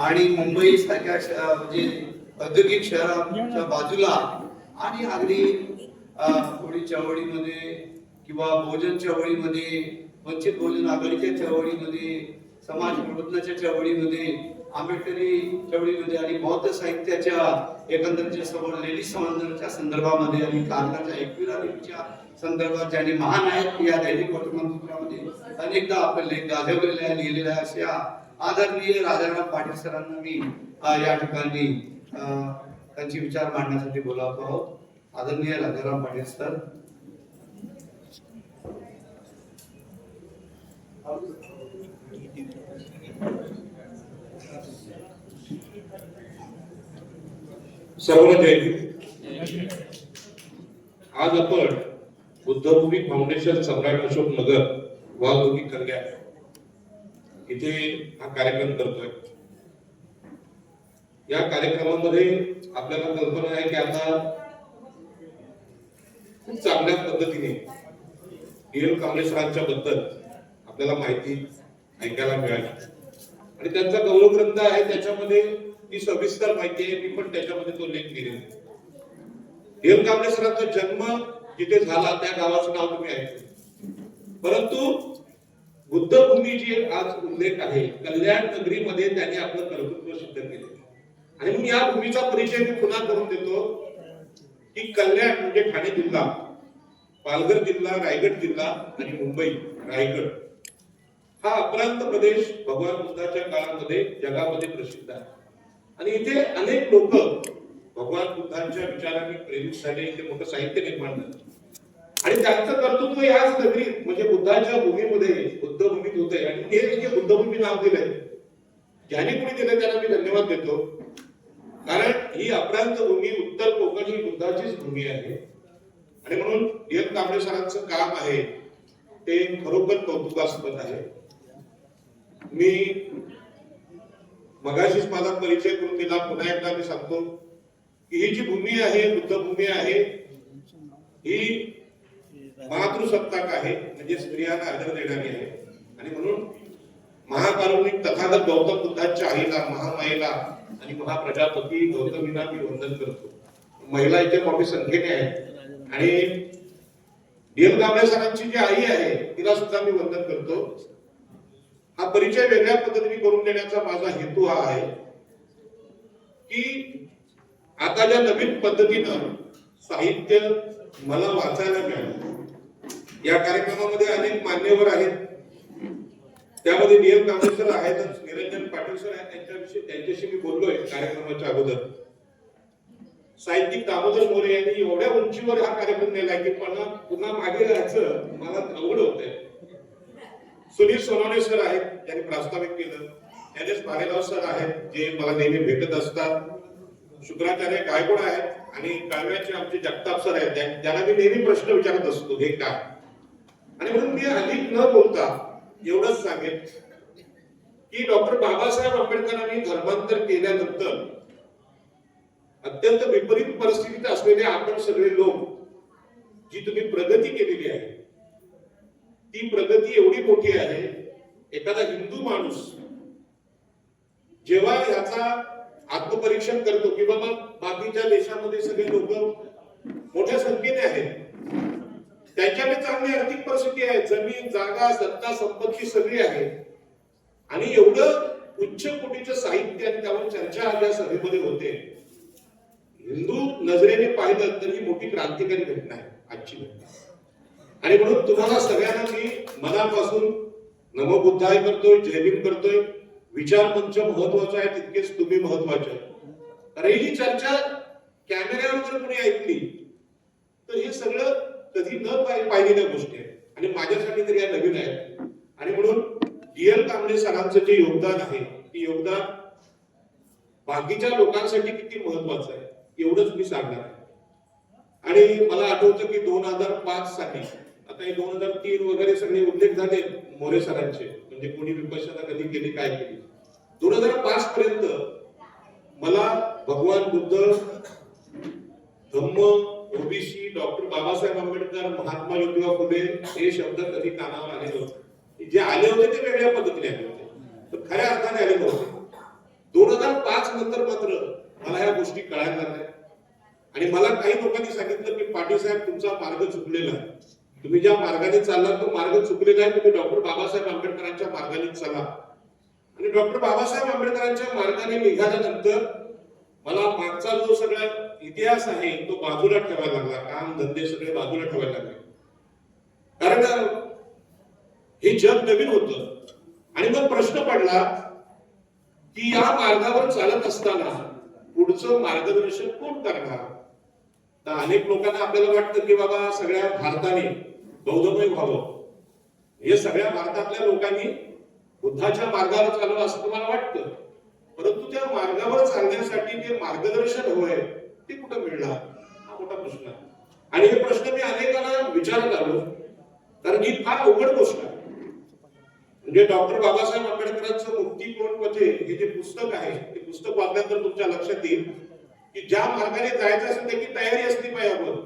आणि मुंबई सारख्या म्हणजे औद्योगिक शहराच्या बाजूला आणि अगदी अं, कोळी चळवळीमध्ये किंवा भोजन चळवळीमध्ये वंचित भोजन आघाडीच्या चळवळीमध्ये समाज प्रबोधनाच्या चळवळीमध्ये आंबेडकरी चळवळीमध्ये आणि बौद्ध साहित्याच्या एकंदरीच्या समोर लेडीज समाजाच्या संदर्भामध्ये आणि कारणाच्या एकविरा देवीच्या संदर्भात ज्याने महान आहेत या दैनिक वर्तमानपत्रामध्ये अनेकदा आपण लेख गाजवलेल्या लिहिलेल्या अशा आदरणीय राजाराम पाटील सरांना मी या ठिकाणी त्यांचे विचार मांडण्यासाठी बोलावतो आहोत. आदरणीय राजाराम पाटील सर. सर्वांना जय आज आपण बुद्धभूमी फाउंडेशन सम्राट अशोक नगर वाहतुकी कल्याण इथे हा कार्यक्रम करतोय. या कार्यक्रमामध्ये आपल्याला कल्पना आहे की आता खूप चांगल्या पद्धतीने डी एलबद्दल आपल्याला माहिती ऐकायला मिळाली. आणि त्यांचा गौरव ग्रंथ आहे त्याच्यामध्ये ती सविस्तर माहिती आहे मी पण त्याच्यामध्ये तो लेख लिहिलेला आहे. देव जन्म जिथे झाला त्या गावाचं नाव तुम्ही ऐकलं. परंतु बुद्धभूमीची आज उल्लेख आहे कल्याण नगरीमध्ये त्यांनी आपलं कर्तृत्व सिद्ध केले. आणि मी या भूमीचा परिचय मी पुन्हा करून देतो की कल्याण म्हणजे ठाणे जिल्हा पालघर जिल्हा रायगड जिल्हा आणि मुंबई रायगड. हा अप्रांत प्रदेश भगवान बुद्धाच्या काळामध्ये जगामध्ये प्रसिद्ध आहे. आणि इथे अनेक लोक भगवान बुद्धांच्या विचारांनी प्रेरित झाले इथे मोठं साहित्य निर्माण झालं. आणि त्यांचं कर्तृत्व याच नगरीत म्हणजे बुद्धाच्या भूमीमध्ये बुद्धभूमीत होते आणि हे जे बुद्धभूमी नाव दिलंय. ज्याने कोणी दिलं त्यांना मी धन्यवाद देतो. कारण ही अप्रांत भूमी उत्तर कोकण ही बुद्धाचीच भूमी आहे. आणि म्हणून एल कांबळे सरांचं काम आहे ते खरोखर कौतुकास्पद आहे. मी मगाशीच माझा परिचय करून दिला पुन्हा एकदा मी सांगतो की ही जी भूमी आहे बुद्धभूमी आहे ही मातृसत्ताक आहे म्हणजे स्त्रियांना आदर देणारी आहे. आणि म्हणून महाकारुणिक तथागत गौतम बुद्धांच्या आईला महामायेला आणि महाप्रजापती गौतमीला मी वंदन करतो. महिला इथे मोठी संख्येने आहेत. आणि डीएम कांबळे सरांची जी आई आहे तिला सुद्धा मी वंदन करतो. हा परिचय वेगळ्या पद्धतीने करून देण्याचा माझा हेतू हा आहे की आता ज्या नवीन पद्धतीनं साहित्य मला वाचायला मिळालं या कार्यक्रमामध्ये अनेक मान्यवर आहेत. त्यामध्ये डीएम कांबळे सर आहेतच. निरंजन पाटील सर आहेत. त्यांच्याविषयी त्यांच्याशी मी बोललोय कार्यक्रमाच्या अगोदर. साहित्यिक दामोदर मोरे यांनी एवढ्या उंचीवर हा कार्यक्रम नेला की पुन्हा पुन्हा मागे जायचं मला अवघड होत सुनील सोनवणे सर आहेत. त्यांनी प्रास्ताविक केलं. त्यांनीच एस भालेराव सर आहेत जे मला नेहमी भेटत असतात. शुक्राचार्य गायकोड आहेत आणि काव्याचे आमचे जगताप सर आहेत. त्यांना ज्यांना मी नेहमी प्रश्न विचारत असतो हे काय? आणि म्हणून मी अधिक न बोलता एवढंच सांगेन की डॉक्टर बाबासाहेब आंबेडकरांनी धर्मांतर केल्यानंतर अत्यंत विपरीत परिस्थितीत असलेले आपण सगळे लोक जी तुम्ही प्रगती केलेली आहे ती प्रगती एवढी मोठी आहे एखादा हिंदू माणूस जेव्हा याचा आत्मपरीक्षण करतो की बाबा बाकीच्या देशामध्ये सगळे लोक मोठ्या संख्येने आहेत त्यांच्याकडे चांगली आर्थिक परिस्थिती आहे. जमीन जागा सत्ता संपत्ती सगळी आहे. आणि एवढं उच्च कोटीचं साहित्य आणि त्यावर चर्चा आज या सभेमध्ये होते. हिंदू नजरेने पाहिलं तर ही मोठी क्रांतिकारी घटना आहे. आजची घटना. आणि म्हणून तुम्हाला सगळ्यांना मी मनापासून नमबुद्धाय करतोय जयभीम करतोय. विचार मंच महत्त्वाचा आहे तितकेच तुम्ही महत्त्वाचे आहे. कारण ही चर्चा कॅमेऱ्यावर जर कोणी ऐकली तर हे सगळं कधी न पाहिलेल्या गोष्टी आहेत. आणि माझ्यासाठी तर या नवीन आहेत. आणि म्हणून डीएल कांबळे सरांचं जे योगदान आहे ते योगदान बाकीच्या लोकांसाठी किती महत्वाचं आहे एवढंच मी सांगणार आहे. आणि मला आठवतं की दोन हजार पाच साली आता हे दोन हजार तीन वगैरे सगळे उल्लेख झाले मोरे सरांचे म्हणजे कोणी विपक्षाला कधी केली काय केली. दोन हजार पाच पर्यंत मला भगवान बुद्ध धम्म ओबीसी डॉक्टर बाबासाहेब आंबेडकर महात्मा ज्योतिबा फुले हे शब्द कधी कानावर आले नव्हते. जे आले होते ते वेगळ्या पद्धतीने आले होते. तर खऱ्या अर्थाने आले नव्हते. दोन नंतर मात्र मला ह्या गोष्टी कळायला लागल्या. आणि मला काही लोकांनी सांगितलं की पाटील साहेब तुमचा मार्ग चुकलेला आहे. तुम्ही ज्या मार्गाने चालला तो मार्ग चुकलेला आहे. तुम्ही डॉक्टर बाबासाहेब आंबेडकरांच्या मार्गाने चाला. आणि डॉक्टर बाबासाहेब आंबेडकरांच्या मार्गाने निघाल्यानंतर मला मागचा जो सगळा इतिहास आहे तो बाजूला ठेवायला लागला काम धंदे सगळे बाजूला ठेवायला लागले. कारण हे जग नवीन होत. आणि मग प्रश्न पडला की या मार्गावर चालत असताना पुढचं मार्गदर्शन कोण करणार? तर अनेक लोकांना आपल्याला वाटतं की बाबा सगळ्या भारताने बौद्धमय व्हावं. हे सगळ्या भारतातल्या लोकांनी बुद्धाच्या मार्गावर चालवं असं तुम्हाला वाटतं? परंतु त्या मार्गावर चालण्यासाठी जे मार्गदर्शन हवंय ते कुठं मिळणार? हा मोठा प्रश्न आहे. आणि हे प्रश्न मी अनेकांना विचारत आलो कारण ही फार अवघड गोष्ट आहे. म्हणजे डॉक्टर बाबासाहेब आंबेडकरांचं मुक्ती कोण म्हणजे हे जे पुस्तक आहे ते पुस्तक वाचल्यानंतर तुमच्या लक्षात येईल की ज्या मार्गाने जायचं असेल त्याची तयारी असली पाहिजे आपण.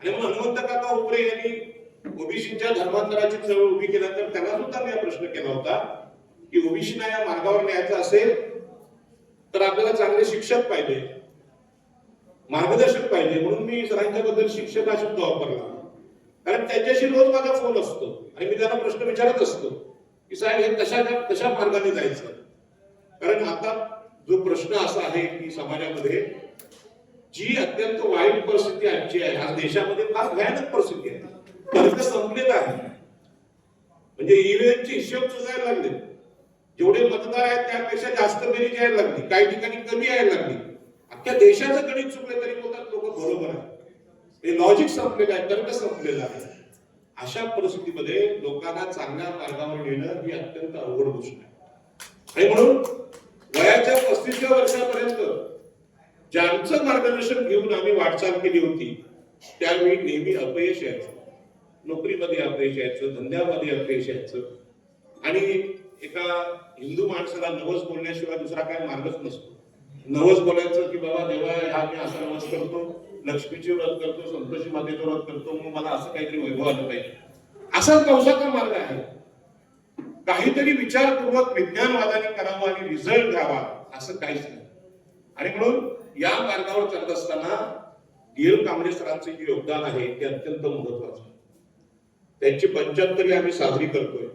आणि मग हनुमंत काका उपरे यांनी ओबीसीच्या धर्मांतराची चळवळ उभी केल्यानंतर त्यांना सुद्धा मी हा प्रश्न केला होता की ओबीसीना या मार्गावर न्यायचं असेल तर आपल्याला चांगले शिक्षक पाहिजे. मार्गदर्शक पाहिजे म्हणून मी सरांच्या बद्दल शिक्षक हा शब्द वापरला. कारण त्यांच्याशी रोज माझा फोन असतो आणि मी त्यांना प्रश्न विचारत असतो की साहेब हे कशा कशा मार्गाने जायचं? कारण आता जो प्रश्न असा आहे की समाजामध्ये जी अत्यंत वाईट परिस्थिती आजची आहे आज देशामध्ये फार भयानक परिस्थिती आहे. तर्क संपलेला आहे. म्हणजे ईव्हीएमचे हिशोब चुकायला लागले. जेवढे मतदार आहेत त्यापेक्षा जास्त बेरीज यायला लागली. काही ठिकाणी कमी यायला लागली. अख्ख्या देशाचं गणित चुकलं तरी बोलतात लोक बरोबर आहे. म्हणजे हे लॉजिक संपलेलं आहे तर्क संपलेलं आहे. अशा परिस्थितीमध्ये लोकांना चांगल्या मार्गावर नेणं ही अत्यंत अवघड गोष्ट आहे. आणि म्हणून वयाच्या पस्तीसव्या वर्षापर्यंत ज्यांचं मार्गदर्शन घेऊन आम्ही वाटचाल केली होती त्यावेळी नेहमी अपयश यायचं. नोकरीमध्ये अपयश यायचं धंद्यामध्ये अपयश यायचं. आणि एका हिंदू माणसाला नवस बोलण्याशिवाय दुसरा काय मार्गच नसतो. नवस बोलायचं की बाबा देवा हा मी असा नवस करतो लक्ष्मीची व्रत करतो संतोषी मातेचं व्रत करतो मग मला असं काहीतरी वैभव आलं पाहिजे. असा कौशाचा मार्ग आहे. काहीतरी विचारपूर्वक विज्ञानवादाने करावं आणि रिझल्ट घ्यावा असं काहीच नाही. आणि म्हणून या मार्गावर चालत असताना डीएल कांबळे सरांचं जे योगदान आहे ते अत्यंत महत्वाचं आहे. त्यांची पंच्याहत्तरी आम्ही साजरी करतोय.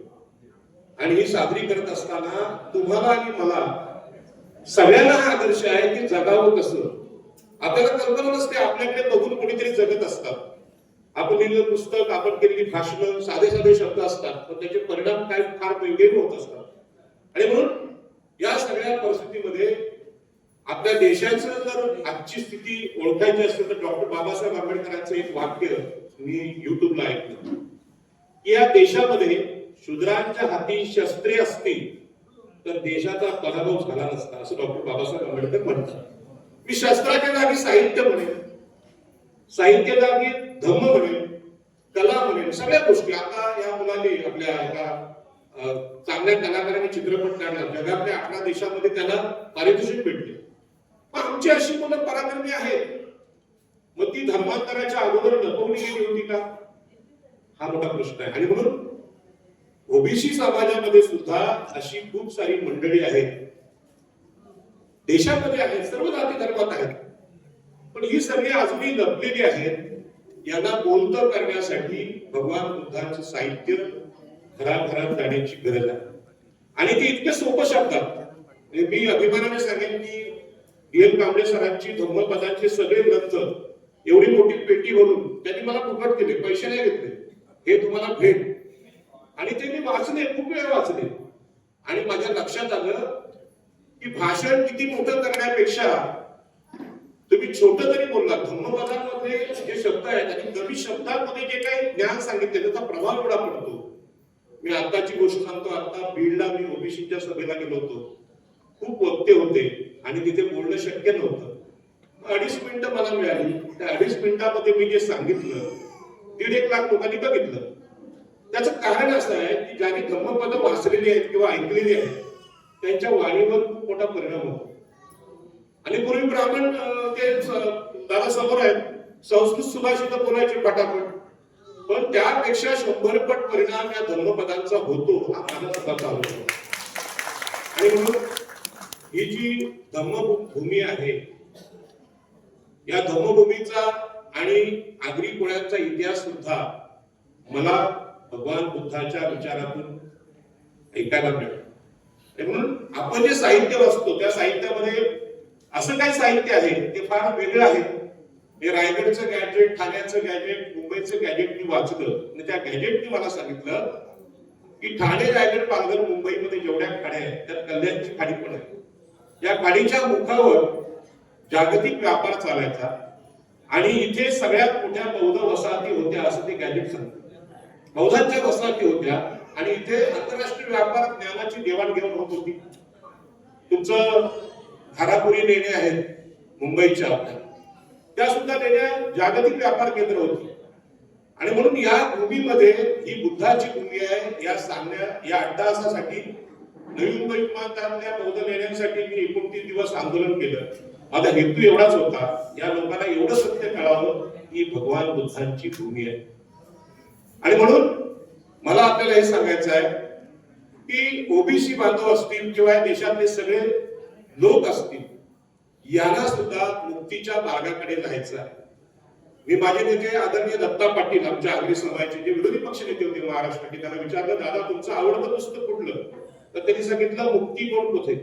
आणि ही साजरी करत असताना तुम्हाला आणि मला सगळ्यांना हा आदर्श आहे की जगावं कसं? आपल्याला कल्पना नसते आपल्याकडे बघून कोणीतरी जगत असतात आपण लिहिलेलं पुस्तक आपण केलेली भाषणं साधे साधे शब्द असतात पण त्याचे परिणाम काय फार वेगवेगळे होत असतात. आणि म्हणून या सगळ्या परिस्थितीमध्ये आपल्या देशाचं जर आजची स्थिती ओळखायची असेल तर डॉक्टर बाबासाहेब आंबेडकरांचं एक वाक्य मी युट्यूबला ऐकलं. की या देशामध्ये शूद्रांच्या हाती शस्त्रे असतील तर देशाचा पराभव झाला नसता असं डॉक्टर बाबासाहेब आंबेडकर म्हणतात मी शस्त्राच्या जागी साहित्य म्हणेन. साहित्य जागी धम्म म्हणेन कला म्हणेन सगळ्या गोष्टी. आता या मुलाने आपल्या एका चांगल्या कलाकाराने चित्रपट काढला. जगातल्या अठरा देशामध्ये त्याला पारितोषिक भेटले. पण आमची अशी मुलं पराक्रमी आहेत. मग ती धर्मांतराच्या अगोदर लपवली गेली होती का? हा मोठा प्रश्न आहे. आणि म्हणून ओबीसी समाजामध्ये सुद्धा अशी खूप सारी मंडळी आहेत. देशामध्ये आहेत सर्व जाती धर्मात आहेत. पण ही सगळी अजूनही लपलेली आहेत. यांना बोलतं करण्यासाठी भगवान बुद्धांचं साहित्य घराघरात जाण्याची गरज आहे. आणि ते इतके सोपं शब्दात म्हणजे मी अभिमानाने सांगेन की डी एल कांबळे सरांची धम्मपदांचे सगळे ग्रंथ एवढी मोठी पेटी भरून त्यांनी मला फुकट केले पैसे नाही घेतले. हे तुम्हाला भेट. आणि ते मी वाचले खूप वेळ वाचले. आणि माझ्या लक्षात आलं की भाषण किती मोठं करण्यापेक्षा तुम्ही छोट तरी बोललात. धम्मपदांमध्ये जे शब्द आहेत आणि कमी शब्दांमध्ये जे काही ज्ञान सांगितले त्याचा प्रभाव एवढा पडतो. मी आताची गोष्ट सांगतो आता बीडला मी ओबीसीच्या सभेला गेलो होतो. खूप वक्ते होते आणि तिथे बोलणं शक्य नव्हतं. अडीच मिनिटं मला मिळाली. त्या अडीच मिनिटामध्ये मी जे सांगितलं दीड एक लाख लोकांनी बघितलं. त्याचं कारण असं आहे की ज्यांनी धम्मपद वाचलेली आहेत किंवा ऐकलेली आहेत त्यांच्या वाणीवर खूप मोठा परिणाम होतो. आणि पूर्वी ब्राह्मण ते दादा समोर आहेत संस्कृत सुभाषित बोलायचे पटापट. पण त्यापेक्षा शंभर पट परिणाम या धर्मपदांचा होतो हा माझा स्वतःचा आणि म्हणून ही जी धम्मभूमी आहे या धम्मभूमीचा आणि आगरी कोळ्यांचा इतिहास सुद्धा मला भगवान बुद्धाच्या विचारातून ऐकायला मिळतं. म्हणून आपण जे साहित्य वाचतो त्या साहित्यामध्ये असं काही साहित्य आहे ते फार वेगळं आहे. मी रायगडचं गॅजेट ठाण्याचं गॅजेट मुंबईचं गॅजेट मी वाचलं. आणि त्या गॅजेटने मला सांगितलं की ठाणे रायगड पालघर मुंबईमध्ये जेवढ्या खाड्या आहेत त्यात कल्याणची खाडी पण आहे. या खाडीच्या मुखावर जागतिक व्यापार चालायचा. आणि इथे सगळ्यात मोठ्या बौद्ध वसाहती होत्या असं ते गॅजेट सांगतो बौद्धांच्या वसाहती होत्या आणि इथे आंतरराष्ट्रीय व्यापार ज्ञानाची देवाणघेवाण होत होती. तुमचं धारापुरी लेणे आहेत मुंबईच्या. आपल्या त्या सुद्धा लेण्या जागतिक व्यापार केंद्र होती. आणि म्हणून या भूमीमध्ये ही बुद्धाची भूमी आहे या सांगण्या या अट्टाहासासाठी नवी मुंबई विमानतळातल्या बौद्ध लेण्यांसाठी मी एकोणतीस दिवस आंदोलन केलं. माझा हेतू एवढाच होता या लोकांना एवढं सत्य कळावं की भगवान बुद्धांची भूमी आहे. आणि म्हणून मला आपल्याला हे सांगायचं आहे की ओबीसी बांधव असतील किंवा या देशातले सगळे लोक असतील यांना सुद्धा मुक्तीच्या मार्गाकडे जायचं आहे. मी माझे नेते आदरणीय दत्ता पाटील आमच्या आगरी समाजाचे जे विरोधी पक्ष नेते होते महाराष्ट्राचे त्यांना विचारलं दादा तुमचं आवडतं पुस्तक कुठलं? तर त्यांनी सांगितलं मुक्ती कोण कुठे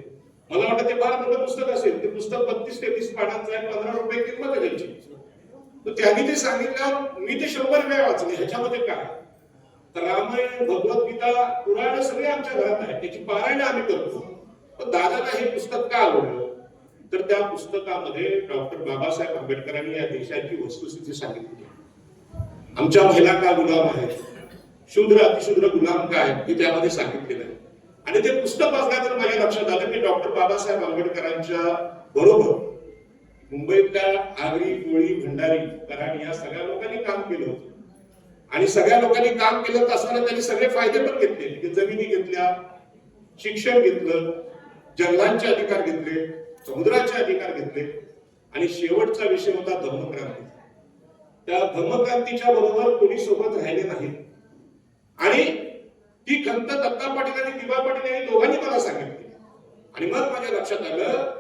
मला वाटतं ते फार मोठं पुस्तक असेल. ते पुस्तक बत्तीस तेवीस पानांचं आहे पंधरा रुपये किंमत आहे त्यांची. त्यांनी ते सांगितलं मी ते शंभर वेळा वाचले. ह्याच्यामध्ये काय? तर रामायण भगवद्गीता पुराण सगळे आमच्या घरात आहे त्याची पारायण आम्ही करतो. पण दादाला हे पुस्तक का आवडलं? तर त्या पुस्तकामध्ये डॉक्टर बाबासाहेब आंबेडकरांनी या देशाची वस्तुस्थिती सांगितली. आमच्या महिला का गुलाम आहेत? शूद्र अतिशूद्र गुलाम काय हे त्यामध्ये सांगितलेलं आहे. आणि ते पुस्तक वाचल्यानंतर माझ्या लक्षात आलं की डॉक्टर बाबासाहेब आंबेडकरांच्या बरोबर मुंबईतल्या आगरी कोळी भंडारी कराड या सगळ्या लोकांनी काम केलं होतं. आणि सगळ्या लोकांनी काम केलं तर असताना त्यांनी सगळे फायदे पण घेतले. की जमिनी घेतल्या शिक्षण घेतलं जंगलांचे अधिकार घेतले समुद्राचे अधिकार घेतले. आणि शेवटचा विषय होता धम्मक्रांती. त्या धम्मक्रांतीच्या बरोबर कोणी सोबत राहिले नाही. आणि ती खंत दत्ता पाटील आणि दिवा पाटील यांनी दोघांनी मला सांगितली. आणि मग माझ्या लक्षात आलं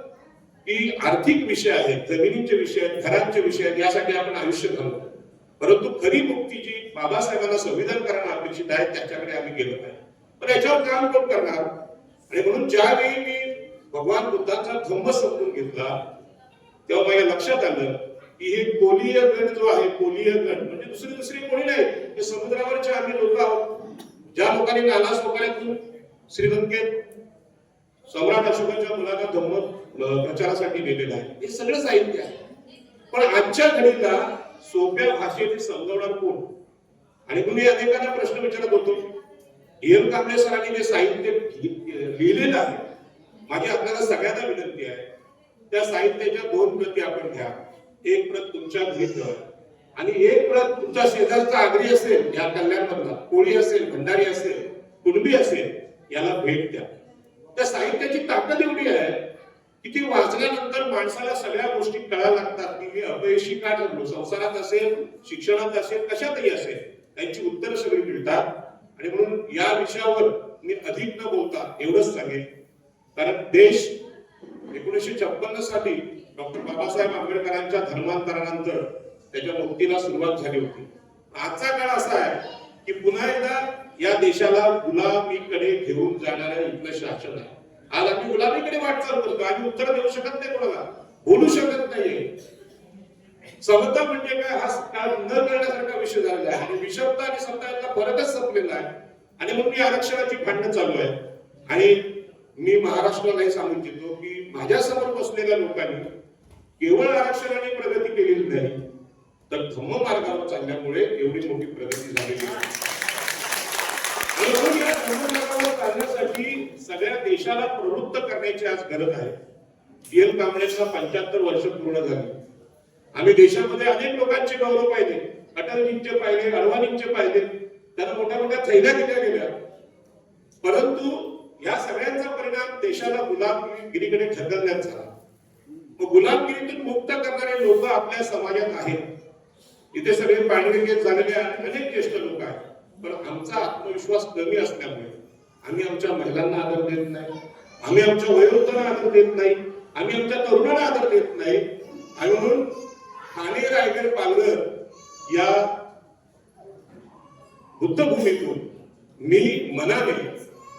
की आर्थिक विषय आहेत जमिनीचे विषय आहेत घरांचे विषय आहेत यासाठी आपण आयुष्य घालतो परंतु खरी मुक्ती जी बाबासाहेबांना संविधान करणं अपेक्षित आहे त्याच्याकडे आम्ही गेलो नाही. पण याच्यावर काम कोण करणार? आणि म्हणून ज्यावेळी मी भगवान बुद्धाचा धम्म समजून घेतला तेव्हा माझ्या लक्षात आलं की हे कोलीय गण जो आहे कोलीय गण म्हणजे दुसरी दुसरी कोणी नाही हे समुद्रावरचे आम्ही लोक आहोत. ज्या लोकांनी नालास सोपाऱ्यातून श्रीलंकेत सम्राट अशोकाच्या मुलाचा धम्म प्रचारासाठी नेलेलं आहे. हे सगळं साहित्य आहे. पण आजच्या घडीला सोप्या भाषेने समजवणार कोण? आणि तुम्ही मी अनेकांना प्रश्न विचारत होतो एम कांबळे सरांनी जे साहित्य लिहिलेलं आहे माझी आपल्याला सगळ्यांना विनंती आहे त्या साहित्याच्या दोन प्रती आपण घ्या. एक प्रत तुमच्या घरी ठेवा आणि एक प्रत तुमच्या शेजारचा आगरी असेल या कल्याणमधला कोळी असेल भंडारी असेल कुणबी असेल याला भेट द्या. त्या साहित्याची ताकद एवढी आहे की ती वाचल्यानंतर माणसाला सगळ्या गोष्टी कळायला लागतात की मी अपयशी का ठरलो? संसारात असेल शिक्षणात असेल कशातही असेल त्यांची उत्तरं सगळी मिळतात. आणि म्हणून या विषयावर मी अधिक न बोलता एवढंच सांगेन. कारण देश एकोणीसशे छप्पन्न साली डॉक्टर बाबासाहेब आंबेडकरांच्या धर्मांतरानंतर त्याच्या मुक्तीला सुरुवात झाली होती. आजचा काळ असा आहे की पुन्हा एकदा या देशाला गुलामीकडे घेऊन जाणारं इथलं शासन आहे. आज आम्ही गुलामीकडे वाटचाल करतो आम्ही उत्तर देऊ शकत नाही कोणाला. बोलू शकत नाही समता म्हणजे काय? हा न करण्यासारखा विषय झालेला आहे. आणि विषमता आणि समता यांना फरकच संपलेला आहे. आणि म्हणून मी आरक्षणाची भांडणं चालू आहे. आणि मी महाराष्ट्राला हे सांगू इच्छितो की माझ्यासमोर बसलेल्या लोकांनी केवळ आरक्षणाने प्रगती केलेली नाही तर धम्म मार्गावर चालल्यामुळे एवढी मोठी प्रगती झालेली आहे करण्यासाठी सगळ्या देशाला प्रवृत्त करण्याची आज गरज आहे. पीएल कांबळेंना पंच्याहत्तर वर्ष पूर्ण झाली. आम्ही देशामध्ये अनेक लोकांचे गौरव पाहिले. अटलजींचे पाहिले अडवाणींचे पाहिले. त्यांना मोठ्या मोठ्या थैल्या दिल्या गेल्या. परंतु या सगळ्यांचा परिणाम देशाला गुलामगिरीकडे ढकलण्यात झाला. मग गुलामगिरीतून मुक्त करणारे लोक आपल्या समाजात आहेत. इथे सगळे पाणी झालेले अनेक ज्येष्ठ लोक आहेत. पण आमचा आत्मविश्वास कमी असल्यामुळे आम्ही आमच्या महिलांना आदर देत नाही. आम्ही आमच्या वयोवृद्धांना आदर देत नाही. आम्ही आमच्या तरुणांना आदर देत नाही. आणि म्हणून ठाणे रायगड पालघर या बुद्धभूमीतून मी मनाने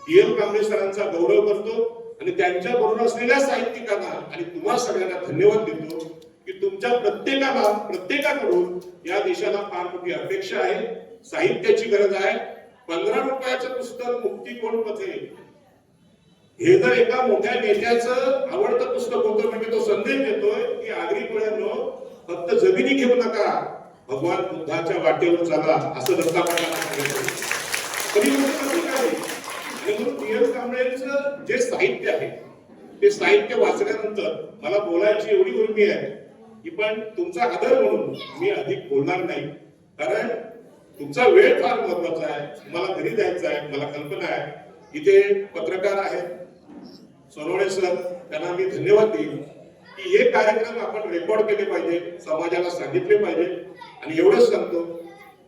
टी एम कांबळेसरांचा गौरव करतो आणि त्यांच्या बरोबर असलेल्या साहित्यिकांना आणि तुम्हा सगळ्यांना धन्यवाद देतो की तुमच्या प्रत्येकाला प्रत्येकाकडून या देशाला फार मोठी अपेक्षा आहे. साहित्याची गरज आहे. पंधरा रुपयाचं पुस्तक मुक्ती कोण पथे? हे जर एका मोठ्या नेत्याचं आवडतं पुस्तक होतं म्हणजे तो संदेश देतोय की आगरी कोळ्यांनो फक्त जमिनी घेऊ नका. भगवान बुद्धाच्या वाटेवर चाला असं दत्ता पाटलांना जे साहित्य आहे ते साहित्य वाचल्यानंतर मला बोलायची एवढी उर्मी आहे की पण तुमचा आदर म्हणून मी अधिक बोलणार नाही. कारण तुमचा वेळ फार महत्त्वाचा आहे. मला घरी जायचं आहे मला कल्पना आहे. इथे पत्रकार आहेत. सोनवणे सर त्यांना मी धन्यवाद देईन की हे कार्यक्रम आपण रेकॉर्ड केले पाहिजे समाजाला सांगितले पाहिजे. आणि एवढंच सांगतो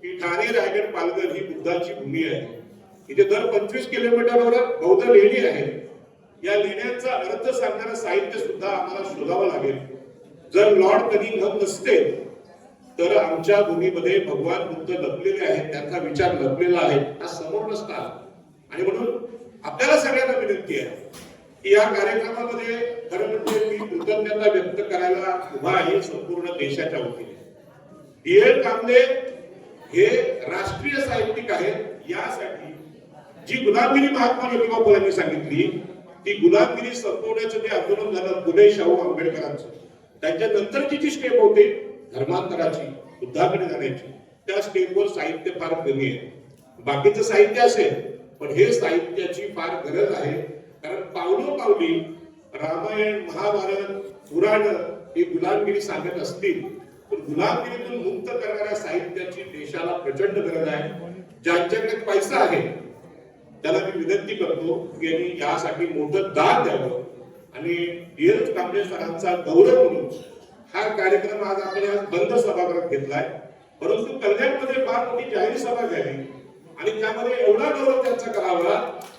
की ठाणे रायगड पालघर ही बुद्धाची भूमी आहे. इथे दर पंचवीस किलोमीटरवर बौद्ध लेणी आहे. या लेण्यांचा अर्थ सांगणारं साहित्य सुद्धा आम्हाला शोधावं लागेल. जर लॉर्ड कनिंघम नसते तर आमच्या भूमीमध्ये भगवान बुद्ध लपलेले आहेत त्यांचा विचार लपलेला आहे हा समोर नसता आणि म्हणून आपल्याला सगळ्यांना विनंती आहे की या कार्यक्रमामध्ये खरं म्हणजे मी कृतज्ञता व्यक्त करायला उभा आहे संपूर्ण देशाच्या वतीने. डी एल हे राष्ट्रीय साहित्यिक आहेत. यासाठी जी गुलामगिरी महात्मा ज्योतिबा फुलांनी सांगितली ती गुलामगिरी संपवण्याचं जे आंदोलन झालं फुले शाहू आंबेडकरांचं त्याच्यानंतरची जी स्टेप होती धर्मांतराची बुद्धाकडे जाण्याची. त्या स्टेपवर साहित्य फार कमी आहे. बाकीचं साहित्य असेल पण हे साहित्याची फार गरज आहे. कारण पावलोपावली रामायण महाभारत पुराण हे गुलामगिरी सांगत असतील तर गुलामगिरीतून मुक्त करणाऱ्या साहित्याची देशाला प्रचंड गरज आहे. ज्यांच्याकडे पैसा आहे त्याला मी विनंती करतो की यांनी यासाठी मोठं दान द्यावं. आणि धीरज कांबळे सरांचा गौरव म्हणून हा कार्यक्रम आज आपण आज बंद सभागृहात घेतलाय. परंतु कल्याणमध्ये फार मोठी जाहीर सभा झाली. आणि त्यामध्ये एवढा गौरव त्यांचा करावा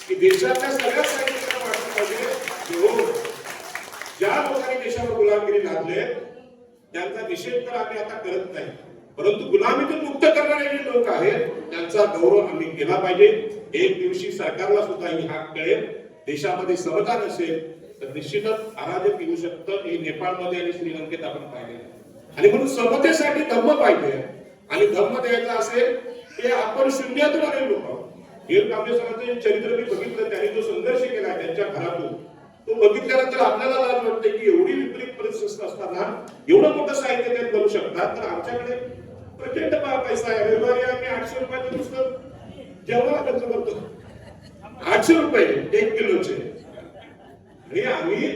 की देशातल्या सगळ्या साहित्याला वाटलं पाहिजे हो ज्या लोकांनी देशावर गुलामगिरी लादले त्यांचा निषेध तर आम्ही आता करत नाही. परंतु गुलामीतून मुक्त करणारे जे लोक आहेत त्यांचा गौरव आम्ही केला पाहिजे. एक दिवशी सरकारला सुद्धा ही हाक कळेल. देशामध्ये समता नसेल तर निश्चितच अराजक येऊ शकतं हे नेपाळमध्ये आणि श्रीलंकेत आपण पाहिले आणि म्हणून समतेसाठी धम्म पाहिजे. आणि धम्म द्यायचा असेल ते आपण शून्यातून आलेले लोक आहोत. हे कांबळे चरित्र मी बघितलं त्यांनी जो संघर्ष केला त्यांच्या घरातून तो बघितल्यानंतर आपल्याला लाज वाटते की एवढी विपरीत परिस्थिती असताना एवढं मोठं साहित्य ते करू शकतात. तर आमच्याकडे प्रचंड पैसा आहे रविवारी आम्ही आठशे रुपयाचं पुस्तक जेवणाला खर्च करतो आठशे रुपये एक किलोचे. आणि आम्ही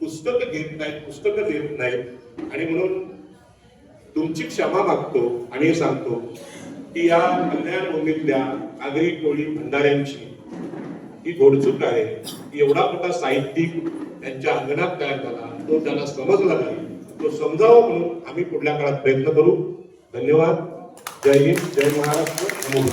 पुस्तक घेत नाहीत पुस्तकं देत नाहीत आणि म्हणून तुमची क्षमा मागतो आणि हे सांगतो की या कल्याण भूमीतल्या आगरी कोळी भंडाऱ्यांची ही घोडचूक आहे. की एवढा मोठा साहित्यिक त्यांच्या अंगणात तयार झाला. तो त्यांना समजला नाही. तो समजावा म्हणून आम्ही पुढल्या काळात प्रयत्न करू. धन्यवाद. जय हिंद. जय महाराष्ट्र. नमो.